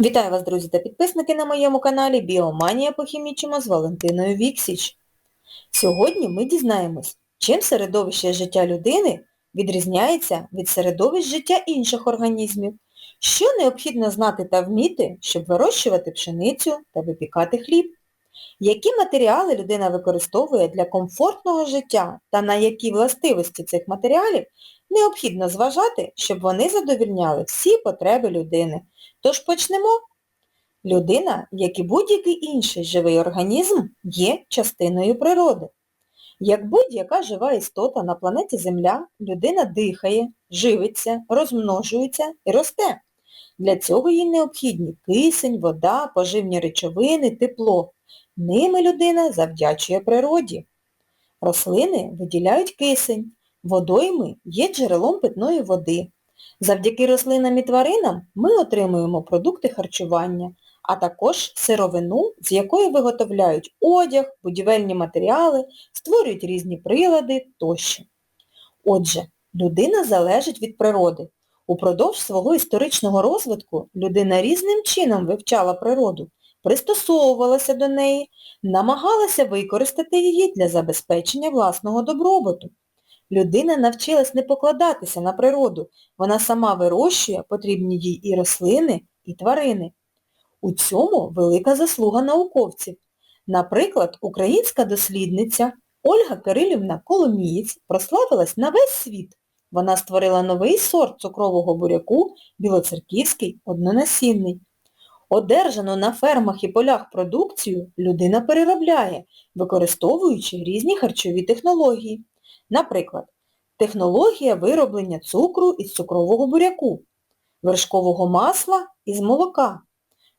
Вітаю вас, друзі та підписники на моєму каналі Біоманія по похімічимо з Валентиною Віксіч. Сьогодні ми дізнаємось, чим середовище життя людини відрізняється від середовищ життя інших організмів, що необхідно знати та вміти, щоб вирощувати пшеницю та випікати хліб, які матеріали людина використовує для комфортного життя та на які властивості цих матеріалів необхідно зважати, щоб вони задовільняли всі потреби людини. Тож почнемо. Людина, як і будь-який інший живий організм, є частиною природи. Як будь-яка жива істота на планеті Земля, людина дихає, живиться, розмножується і росте. Для цього їй необхідні кисень, вода, поживні речовини, тепло. Ними людина завдячує природі. Рослини виділяють кисень, водойми є джерелом питної води. Завдяки рослинам і тваринам ми отримуємо продукти харчування, а також сировину, з якої виготовляють одяг, будівельні матеріали, створюють різні прилади тощо. Отже, людина залежить від природи. Упродовж свого історичного розвитку людина різним чином вивчала природу, пристосовувалася до неї, намагалася використати її для забезпечення власного добробуту. Людина навчилась не покладатися на природу, вона сама вирощує потрібні їй і рослини, і тварини. У цьому велика заслуга науковців. Наприклад, українська дослідниця Ольга Кирилівна Коломієць прославилась на весь світ. Вона створила новий сорт цукрового буряку білоцерківський однонасінний. Одержану на фермах і полях продукцію людина переробляє, використовуючи різні харчові технології. Наприклад, технологія вироблення цукру із цукрового буряку, вершкового масла із молока,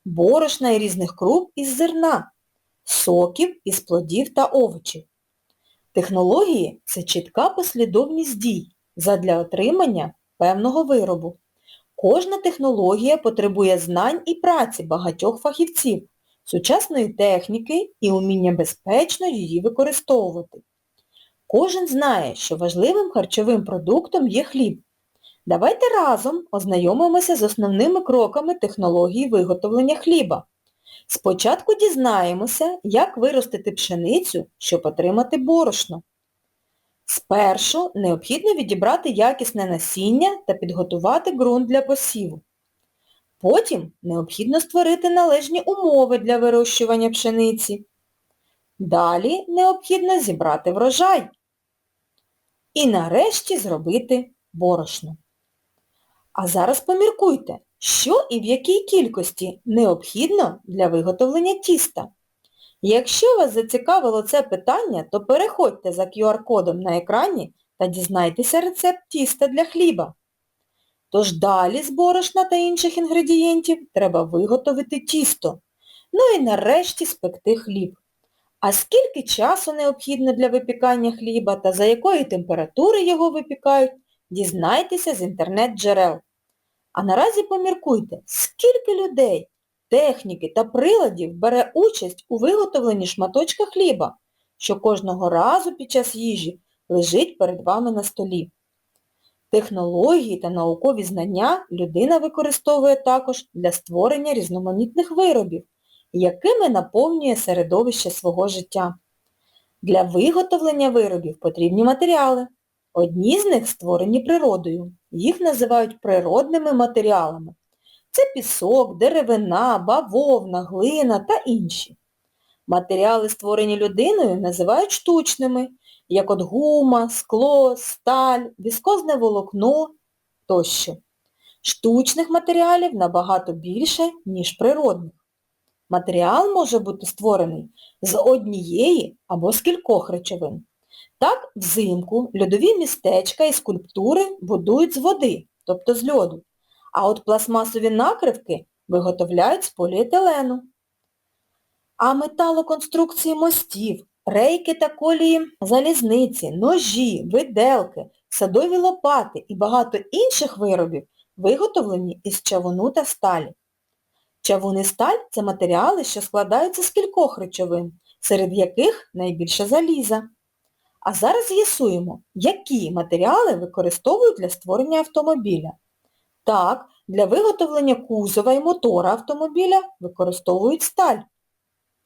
борошна і різних круп із зерна, соків із плодів та овочів. Технології – це чітка послідовність дій задля отримання певного виробу. Кожна технологія потребує знань і праці багатьох фахівців, сучасної техніки і уміння безпечно її використовувати. Кожен знає, що важливим харчовим продуктом є хліб. Давайте разом ознайомимося з основними кроками технології виготовлення хліба. Спочатку дізнаємося, як виростити пшеницю, щоб отримати борошно. Спершу необхідно відібрати якісне насіння та підготувати ґрунт для посіву. Потім необхідно створити належні умови для вирощування пшениці. Далі необхідно зібрати врожай. І нарешті зробити борошно. А зараз поміркуйте, що і в якій кількості необхідно для виготовлення тіста. Якщо вас зацікавило це питання, то переходьте за QR-кодом на екрані та дізнайтеся рецепт тіста для хліба. Тож далі з борошна та інших інгредієнтів треба виготовити тісто. Ну і нарешті спекти хліб. А скільки часу необхідно для випікання хліба та за якої температури його випікають, дізнайтеся з інтернет-джерел. А наразі поміркуйте, скільки людей, техніки та приладів бере участь у виготовленні шматочка хліба, що кожного разу під час їжі лежить перед вами на столі. Технології та наукові знання людина використовує також для створення різноманітних виробів, якими наповнює середовище свого життя. Для виготовлення виробів потрібні матеріали. Одні з них створені природою. Їх називають природними матеріалами. Це пісок, деревина, бавовна, глина та інші. Матеріали, створені людиною, називають штучними, як от гума, скло, сталь, віскозне волокно тощо. Штучних матеріалів набагато більше, ніж природних. Матеріал може бути створений з однієї або з кількох речовин. Так, взимку льодові містечка і скульптури будують з води, тобто з льоду, а от пластмасові накривки виготовляють з поліетилену. А металоконструкції мостів, рейки та колії залізниці, ножі, виделки, садові лопати і багато інших виробів виготовлені із чавуну та сталі. Чавун і сталь – це матеріали, що складаються з кількох речовин, серед яких найбільше заліза. А зараз з'ясуємо, які матеріали використовують для створення автомобіля. Так, Для виготовлення кузова і мотора автомобіля використовують сталь.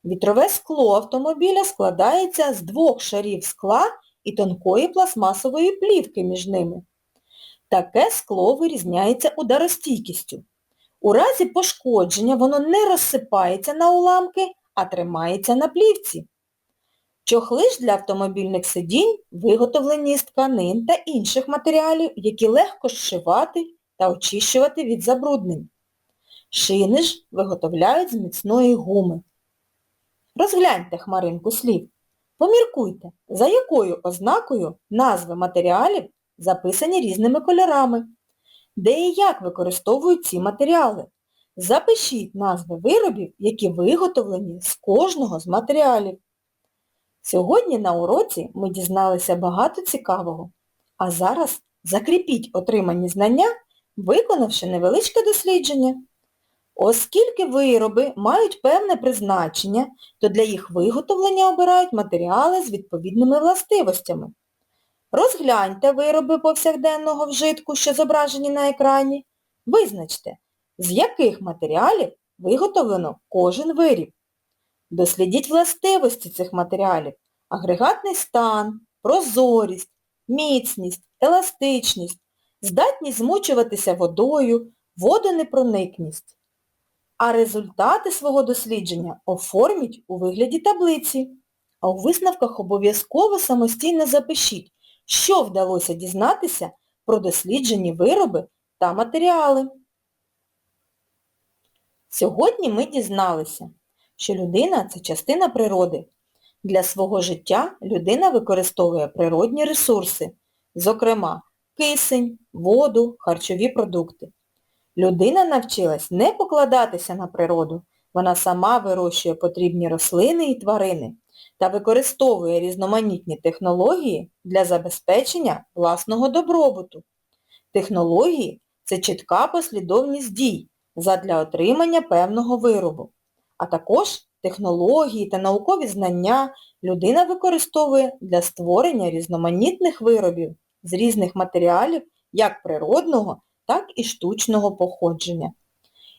Вітрове скло автомобіля складається з двох шарів скла і тонкої пластмасової плівки між ними. Таке скло вирізняється ударостійкістю. У разі пошкодження воно не розсипається на уламки, а тримається на плівці. Чохли ж для автомобільних сидінь виготовлені з тканин та інших матеріалів, які легко зшивати та очищувати від забруднень. Шини ж виготовляють з міцної гуми. Розгляньте хмаринку слів. Поміркуйте, за якою ознакою назви матеріалів записані різними кольорами, де і як використовують ці матеріали. Запишіть назви виробів, які виготовлені з кожного з матеріалів. Сьогодні на уроці ми дізналися багато цікавого, а зараз закріпіть отримані знання, виконавши невеличке дослідження. Оскільки вироби мають певне призначення, то для їх виготовлення обирають матеріали з відповідними властивостями. Розгляньте вироби повсякденного вжитку, що зображені на екрані. Визначте, з яких матеріалів виготовлено кожен виріб. Дослідіть властивості цих матеріалів, агрегатний стан, прозорість, міцність, еластичність, здатність змочуватися водою, водонепроникність. А результати свого дослідження оформіть у вигляді таблиці. А у висновках обов'язково самостійно запишіть, що вдалося дізнатися про досліджені вироби та матеріали. Сьогодні ми дізналися, що людина – це частина природи. Для свого життя людина використовує природні ресурси, зокрема кисень, воду, харчові продукти. Людина навчилась не покладатися на природу, вона сама вирощує потрібні рослини і тварини та використовує різноманітні технології для забезпечення власного добробуту. Технології – це чітка послідовність дій задля отримання певного виробу. А також технології та наукові знання людина використовує для створення різноманітних виробів з різних матеріалів як природного, так і штучного походження.